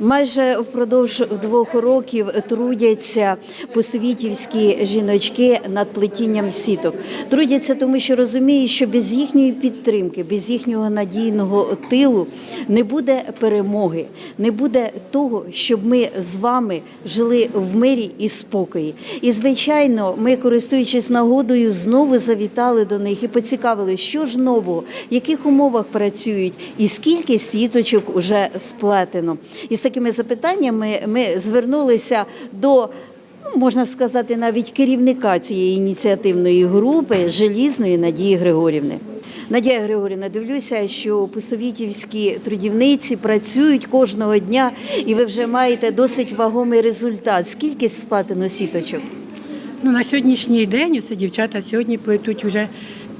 Майже впродовж двох років трудяться пустовітівські жіночки над плетінням сіток. Трудяться, тому що розуміють, що без їхньої підтримки, без їхнього надійного тилу не буде перемоги, не буде того, щоб ми з вами жили в мирі і спокої. І звичайно, ми, користуючись нагодою, знову завітали до них і поцікавили, що ж нового, в яких умовах працюють, і скільки сіточок вже сплетено. І з такими запитаннями ми звернулися до. ну, Можна сказати, навіть керівника цієї ініціативної групи Желізної Надії Григорівни. Надія Григорівна, дивлюся, що пустовітівські трудівниці працюють кожного дня, і ви вже маєте досить вагомий результат. Скільки сплатено сіточок? Ну, на сьогоднішній день це дівчата сьогодні плетуть вже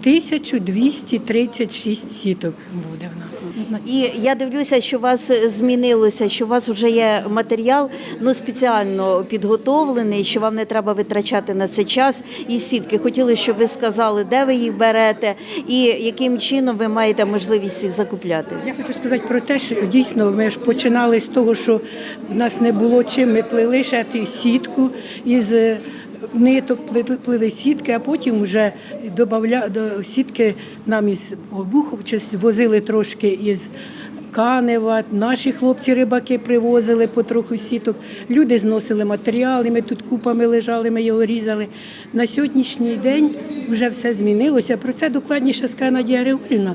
1236 сіток буде в нас. І я дивлюся, що у вас змінилося, що у вас вже є матеріал ну спеціально підготовлений, що вам не треба витрачати на це час і сітки. Хотіли, щоб ви сказали, де ви їх берете і яким чином ви маєте можливість їх закупляти. Я хочу сказати про те, що дійсно ми ж починали з того, що в нас не було чим. Ми плели ще сітку із ниток, плели сітки, а потім вже добавля, до сітки нам із Обуховича возили трошки із Канева, наші хлопці-рибаки привозили потроху сіток. Люди зносили матеріали, ми тут купами лежали, ми його різали. На сьогоднішній день вже все змінилося. Про це докладніше скаже Надія Григорівна.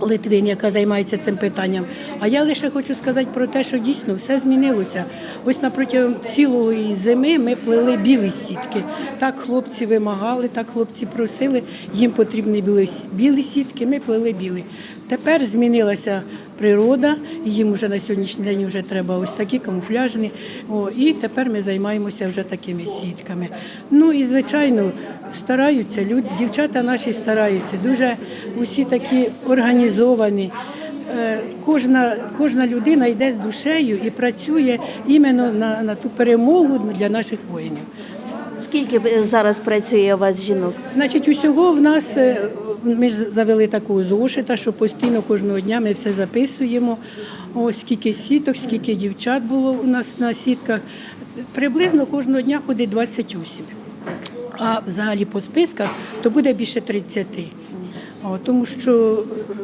Литвин, яка займається цим питанням. А я лише хочу сказати про те, що дійсно все змінилося. Ось напротягом цілої зими ми плели білі сітки. Так хлопці вимагали, так хлопці просили. Їм потрібні білі сітки, ми плели білі. Тепер змінилася природа, їм вже на сьогоднішній день вже треба ось такі камуфляжні. О, і тепер ми займаємося вже такими сітками. Ну і звичайно стараються люди, дівчата наші стараються. Дуже усі такі організовані. Е, Кожна, кожна людина йде з душею і працює іменно на, на ту перемогу для наших воїнів. Скільки е, зараз працює у вас жінок? Значить, усього в нас е, ми ж завели таку зошита, що постійно кожного дня ми все записуємо. Ось скільки сіток, скільки дівчат було у нас на сітках. Приблизно кожного дня ходить 20 осіб. А взагалі по списках то буде більше 30. Тому що е,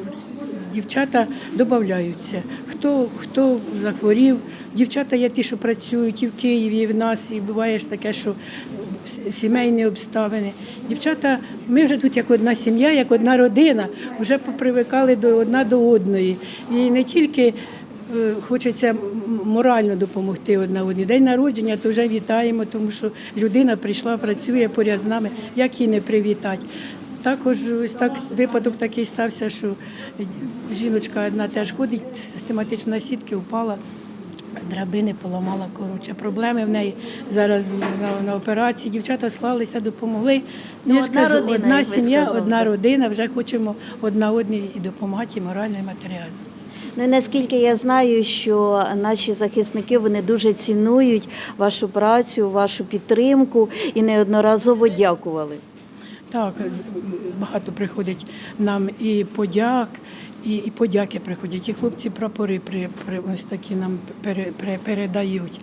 дівчата додаються. Хто, хто захворів, дівчата є ті, що працюють і в Києві, і в нас, і буває ж таке, що сімейні обставини. Дівчата, ми вже тут як одна сім'я, як одна родина, вже попривикали до одна до одної. І не тільки е, хочеться морально допомогти одна одній. День народження, то вже вітаємо, тому що людина прийшла, працює поряд з нами, як її не привітати. Також ось так випадок такий стався, що жіночка одна теж ходить, систематично на сітки впала. З драбини поламала коротше. Проблеми в неї зараз на, на операції. Дівчата склалися, допомогли. Ну, Я ж одна кажу, родина, одна як ви сім'я, сказали, одна родина. Вже хочемо одна одній і допомагати і морально, і матеріально. Ну і наскільки я знаю, що наші захисники вони дуже цінують вашу працю, вашу підтримку і неодноразово дякували. Так, багато приходить нам і подяк, і, і подяки приходять. І хлопці прапори при, при ось такі нам пере, пере- передають.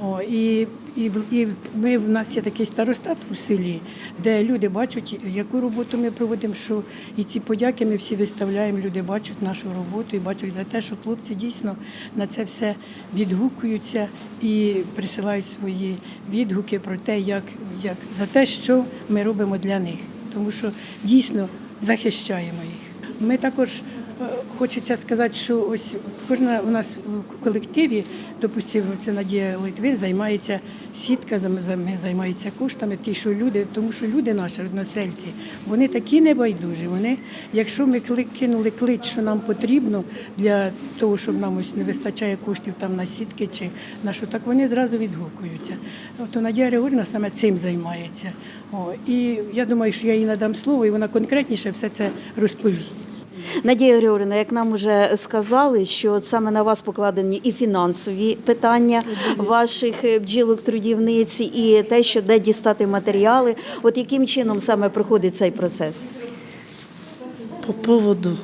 О, і, і, і ми в нас є такий старостат у селі, де люди бачать, яку роботу ми проводимо, що і ці подяки ми всі виставляємо. Люди бачать нашу роботу і бачать за те, що хлопці дійсно на це все відгукуються і присилають свої відгуки про те, як, як за те, що ми робимо для них, тому що дійсно захищаємо їх. Ми також хочеться сказати, що ось кожна у нас в колективі, допустимо, це Надія Литвин займається сітка, займається коштами, ті, що люди, тому що люди наші односельці, вони такі небайдужі. Вони, якщо ми кинули клич, що нам потрібно для того, щоб нам ось не вистачає коштів там на сітки чи на що, так вони зразу відгукуються. Тобто Надія Григорівна саме цим займається. О, і я думаю, що я їй надам слово, і вона конкретніше все це розповість. Надія Григорівна, як нам вже сказали, що от саме на вас покладені і фінансові питання ваших е, бджілок трудівниць, і те, що де дістати матеріали. От яким чином саме проходить цей процес? По поводу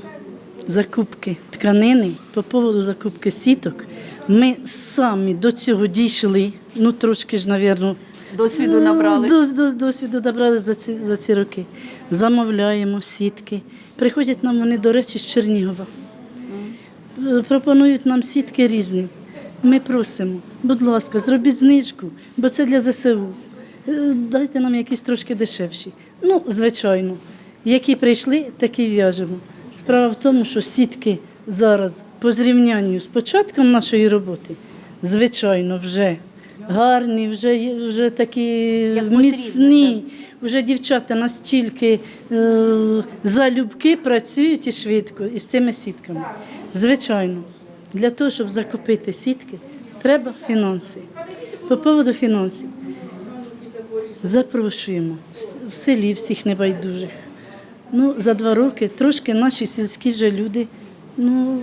закупки тканини, по поводу закупки сіток, Ми самі до цього дійшли, ну трошки ж, навірно, Досвіду набрали. До, до, досвіду набрали за ці, за ці роки. Замовляємо сітки. Приходять нам вони, до речі, з Чернігова. Е, Пропонують нам сітки різні. Ми просимо, будь ласка, зробіть знижку, бо це для ЗСУ. Е, Дайте нам якісь трошки дешевші. Ну, звичайно, які прийшли, такі в'яжемо. Справа в тому, що сітки зараз по зрівнянню з початком нашої роботи, звичайно, вже гарні, вже, вже такі Як потрібно, міцні. Вже дівчата настільки е, залюбки працюють і швидко із цими сітками. Звичайно, для того, щоб закупити сітки, треба фінанси. По поводу фінансів. Запрошуємо в в селі всіх небайдужих. Ну, за два роки трошки наші сільські вже люди ну,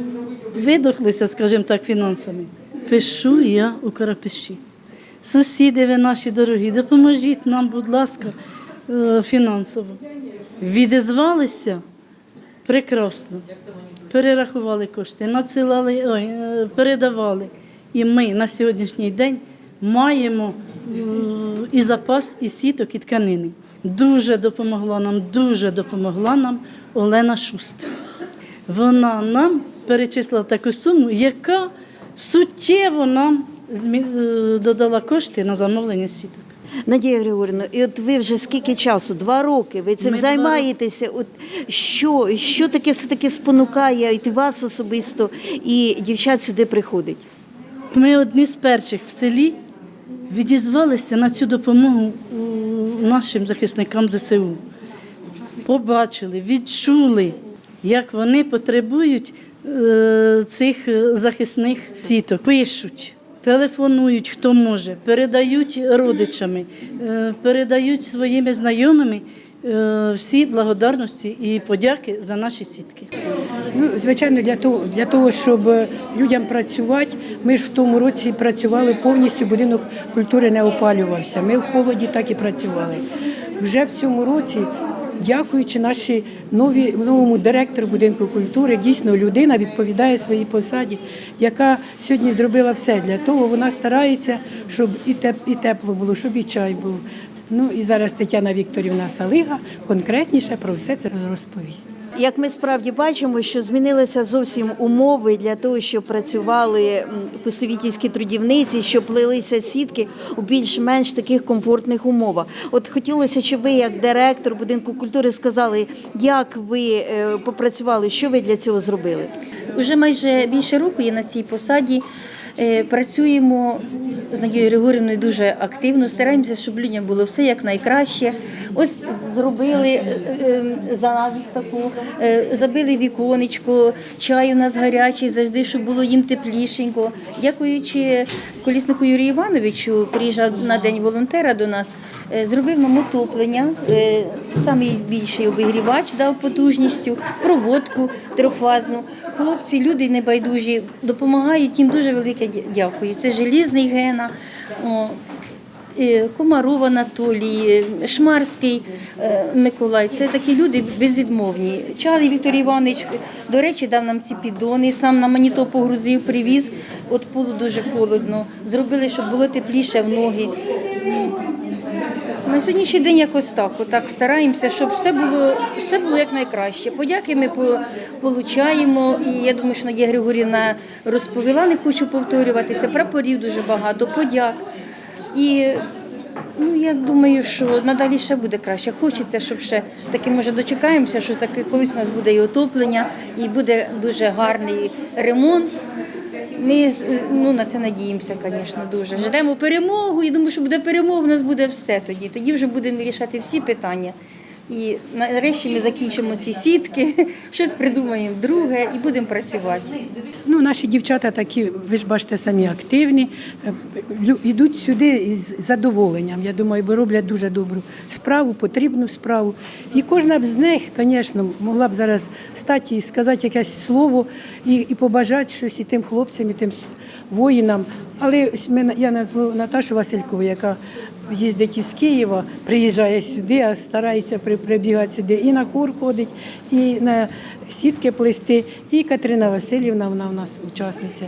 видохлися, скажімо так, фінансами. Пишу я у Карапеші. Сусіди, ви наші дорогі, допоможіть нам, будь ласка, е, фінансово. Відізвалися прекрасно. Перерахували кошти, надсилали, ой, е, передавали. І ми на сьогоднішній день маємо е, і запас, і сіток, і тканини. Дуже допомогла нам, дуже допомогла нам Олена Шуст. Вона нам перечислила таку суму, яка суттєво нам додала кошти на замовлення сіток. Надія Григорівна, і от ви вже скільки часу? Два роки. Ви цим Ми займаєтеся. От що, що таке все таки спонукає і вас особисто, і дівчат сюди приходить? Ми одні з перших в селі відізвалися на цю допомогу нашим захисникам ЗСУ. Побачили, відчули, як вони потребують е, цих е, захисних сіток. Пишуть, телефонують, хто може, передають родичами, е, передають своїми знайомими е, всі благодарності і подяки за наші сітки. Ну, звичайно, для того, для того, щоб людям працювати, ми ж в тому році працювали повністю, будинок культури не опалювався. Ми в холоді так і працювали. Вже в цьому році, дякуючи нашій нові, новому директору будинку культури, дійсно людина відповідає своїй посаді, яка сьогодні зробила все для того. Вона старається, щоб і, теп, і тепло було, щоб і чай був. Ну і зараз Тетяна Вікторівна Салига конкретніше про все це розповість. Як ми справді бачимо, що змінилися зовсім умови для того, щоб працювали пустовітівські трудівниці, щоб плелися сітки у більш-менш таких комфортних умовах. От хотілося, щоб ви, як директор будинку культури, сказали, як ви е, попрацювали, що ви для цього зробили? Уже майже більше року я на цій посаді. Е, Працюємо з Надією Григорівною дуже активно, стараємося, щоб людям було все як найкраще. Ось зробили е, е, завіс таку, забили віконечко, чай у нас гарячий, завжди, щоб було їм теплішенько. Дякуючи коліснику Юрію Івановичу, приїжджав на день волонтера до нас, зробив нам отоплення. е, Самий обігрівач дав потужністю, проводку трьохфазну. Хлопці, люди небайдужі, допомагають їм дуже велике дя- дякую. Це Желізний Гена. О, Комаров Анатолій, Шмарський е, Миколай. Це такі люди безвідмовні. Чалий Віктор Іванович, до речі, дав нам ці піддони, сам на маніто погрузив, привіз. От було дуже холодно. Зробили, щоб було тепліше в ноги. На сьогоднішній день якось так. Отак стараємося, щоб все було, все було як найкраще. Подяки ми получаємо. І я думаю, що Надія Григорівна розповіла, не хочу повторюватися. Прапорів дуже багато, подяк. І ну, я думаю, що надалі ще буде краще. Хочеться, щоб ще таки, може, дочекаємося, що таки колись у нас буде і отоплення, і буде дуже гарний ремонт. Ми ну, на це надіємося, звісно, дуже. Ждемо перемогу. і думаю, що буде перемога, у нас буде все тоді. Тоді вже будемо вирішати всі питання. І нарешті ми закінчимо ці сітки, щось придумаємо друге і будемо працювати. Ну, наші дівчата такі, ви ж бачите, самі активні, е, йдуть сюди із задоволенням. Я думаю, бо роблять дуже добру справу, потрібну справу. І кожна б з них, звісно, могла б зараз стати і сказати якесь слово і, і побажати щось і тим хлопцям, і тим воїнам. Але я назву Наташу Василькову, яка їздить із Києва, приїжджає сюди, а старається прибігати сюди. І на хор ходить, і на сітки плести. І Катерина Васильівна, вона в нас учасниця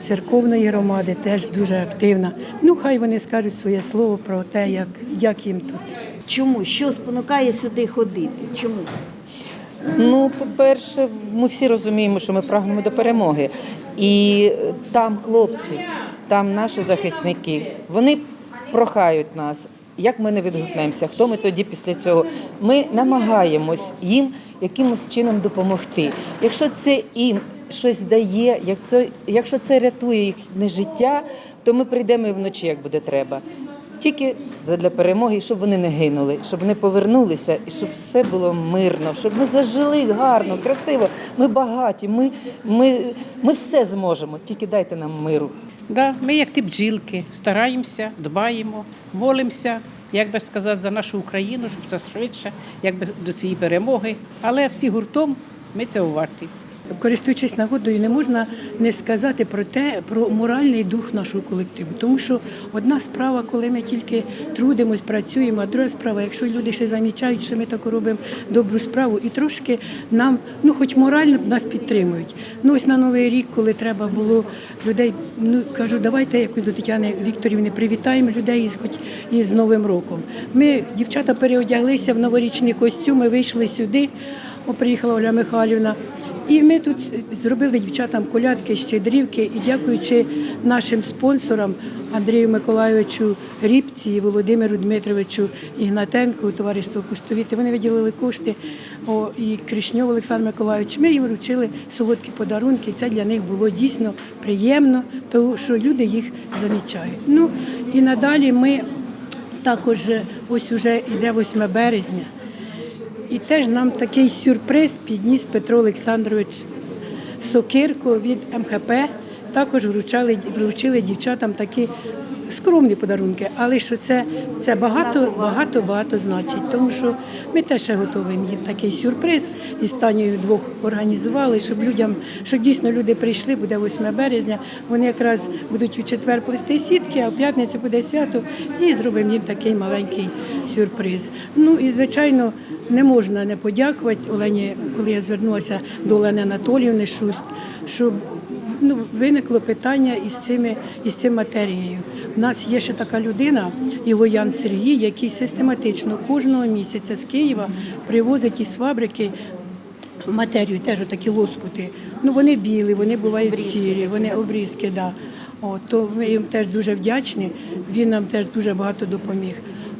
церковної громади, теж дуже активна. Ну, хай вони скажуть своє слово про те, як, як їм тут. Чому? Що спонукає сюди ходити? Чому? Ну, по-перше, ми всі розуміємо, що ми прагнемо до перемоги. І там хлопці, там наші захисники, вони прохають нас. Як ми не відгукнемося, хто ми тоді після цього? Ми намагаємось їм якимось чином допомогти. Якщо це їм щось дає, як це, якщо це рятує їхнє життя, то ми прийдемо і вночі, як буде треба. Тільки для перемоги, щоб вони не гинули, щоб вони повернулися і щоб все було мирно, щоб ми зажили гарно, красиво. Ми багаті, ми, ми, ми все зможемо. Тільки дайте нам миру. Да, ми як ті бджілки, стараємося, дбаємо, молимося, як би сказати, за нашу Україну, щоб це швидше, як до цієї перемоги. Але всі гуртом ми цього варті. Користуючись нагодою, не можна не сказати про те, про моральний дух нашого колективу. Тому що одна справа, коли ми тільки трудимось, працюємо, а друга справа, якщо люди ще замічають, що ми так робимо добру справу, і трошки нам, ну хоч морально нас підтримують. Ну ось на новий рік, коли треба було людей, ну кажу, давайте якось до Тетяни Вікторівни привітаємо людей хоч із Новим роком. Ми, дівчата, переодяглися в новорічні костюми, вийшли сюди. О, приїхала Оля Михайлівна. І ми тут зробили дівчатам колядки, щедрівки, і дякуючи нашим спонсорам Андрію Миколайовичу Рібці Володимиру Дмитровичу Ігнатенку, товариство Пустовіти, вони виділили кошти о, і Кришньов Олександр Миколайович. Ми їм вручили солодкі подарунки. Це для них було дійсно приємно, тому що люди їх замічають. Ну і надалі ми також е, ось уже йде 8 березня. І теж нам такий сюрприз підніс Петро Олександрович Сокирко від МХП. Також вручали, вручили дівчатам такі скромні подарунки, але що це, це багато, багато, багато значить. Тому що ми теж ще готуємо їм такий сюрприз і з Танею вдвох організували, щоб людям, щоб дійсно люди прийшли, буде 8 березня. Вони якраз будуть у четвер плести сітки, а в п'ятницю буде свято, і зробимо їм такий маленький сюрприз. Ну і звичайно. Не можна не подякувати Олені, коли я звернулася до Олени Анатоліївни Шуст, щоб ну, виникло питання із цими із цим матерією. У нас є ще така людина, Ілоян Сергій, який систематично кожного місяця з Києва привозить із фабрики матерію, теж такі лоскути. Ну вони білі, вони бувають сірі, вони обрізки, да. О, то ми їм теж дуже вдячні. Він нам теж дуже багато допоміг.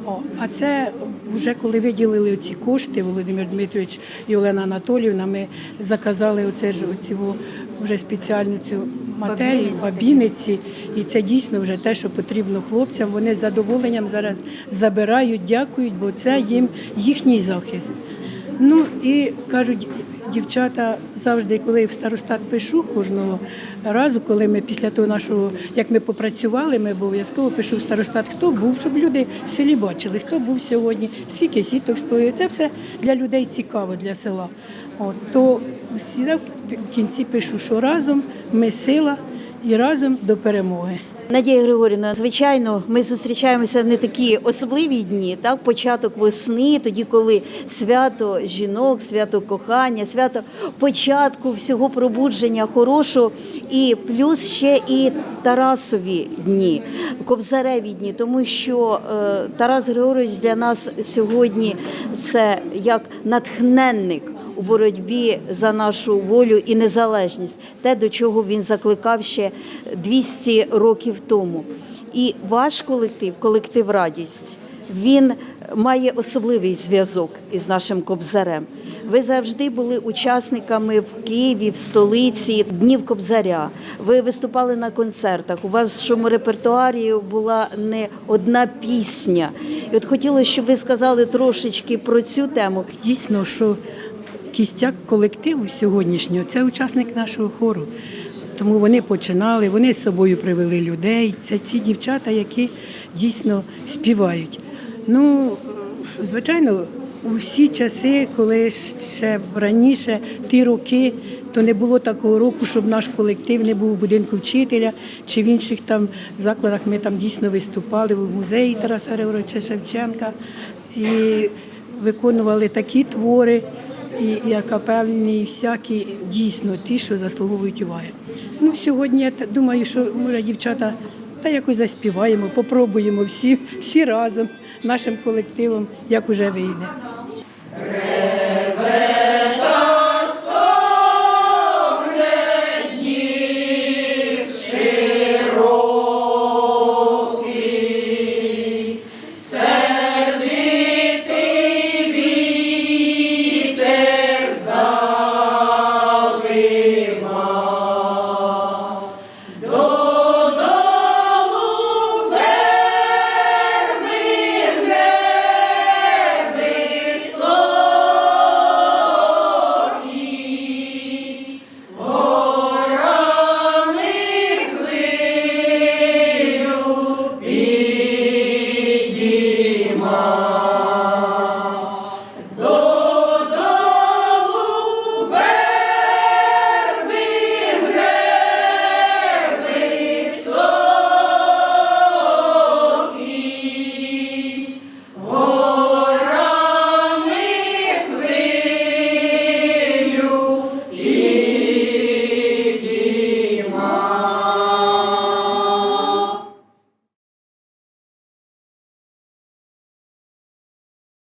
О, а це вже коли виділили ці кошти, Володимир Дмитрович і Олена Анатоліївна, ми заказали оце ж оці вже спеціальну цю матерію, бабіниці, і це дійсно вже те, що потрібно хлопцям. Вони з задоволенням зараз забирають, дякують, бо це їм їхній захист. Ну і кажуть, дівчата завжди, коли в старостат пишу кожного разу, коли ми після того нашого, як ми попрацювали, ми обов'язково пишу в старостат, хто був, щоб люди в селі бачили, хто був сьогодні, скільки сіток сплили. Це все для людей цікаво, для села. От, то всі в кінці пишу, що разом ми сила і разом до перемоги. Надія Григорівна, звичайно, ми зустрічаємося не такі особливі дні, так, початок весни, тоді, коли свято жінок, свято кохання, свято початку всього пробудження хорошого, і плюс ще і Тарасові дні, Кобзареві дні, тому що е, Тарас Григорович для нас сьогодні це як натхненник у боротьбі за нашу волю і незалежність, те, до чого він закликав ще 200 років тому. І ваш колектив, колектив Радість, він має особливий зв'язок із нашим кобзарем. Ви завжди були учасниками в Києві, в столиці Днів Кобзаря. Ви виступали на концертах. У вашому репертуарі була не одна пісня. І от хотілося, щоб ви сказали трошечки про цю тему. Дійсно, що кістяк колективу сьогоднішнього це учасник нашого хору. Тому вони починали, вони з собою привели людей. Це ці дівчата, які дійсно співають. Ну, звичайно, у всі часи, коли ще раніше, ті роки, то не було такого року, щоб наш колектив не був у будинку вчителя чи в інших там закладах. Ми там дійсно виступали в музеї Тараса Григоровича Шевченка і виконували такі твори, і, яка певні, і всякі дійсно ті, що заслуговують уваги. Ну, сьогодні я думаю, що може дівчата та якось заспіваємо, попробуємо всі, всі разом нашим колективом, як уже вийде.